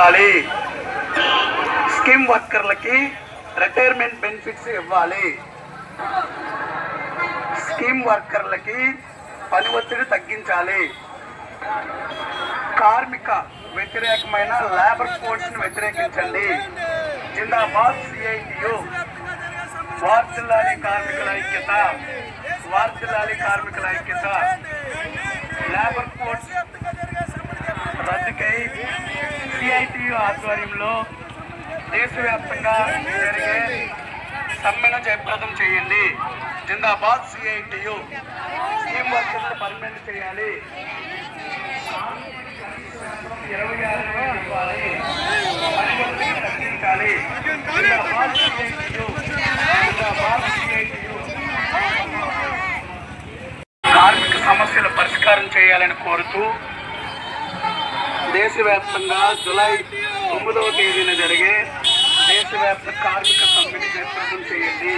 ఇవ్వాలి. స్కీమ్ వర్కర్లకి retirement benefits ఇవ్వాలి. స్కీమ్ వర్కర్లకి పని ఒత్తిడి తగ్గించాలి. కార్మిక వ్యతిరేకమైన లేబర్ కోడ్స్ వ్యతిరేకించండి. జిందాబాద్ సిఐటియు వార్జిల్లాలి కార్మికుల ఐక్యత వార్జిల్లాలి కార్మికుల ఐక్యత. సిఐటియు ఆధ్వర్యంలో దేశవ్యాప్తంగా జరిగే సమ్మెను జయప్రదం చేయండి. జిందాబాద్ సిఐటియు స్కీమ్ వర్కర్లు పర్మనెంట్ చేయాలి. ఇరవై ఆరు ఇవ్వాలి తగ్గించాలి జిందాబాద్ సిఐటియు. జిందాబాద్ సిఐటియు. కార్మిక సమస్యల పరిష్కారం చేయాలని కోరుతూ దేశవ్యాప్తంగా జులై తొమ్మిదవ తేదీన జరిగే దేశవ్యాప్త కార్మిక సమ్మెను నేతృత్వం చేయండి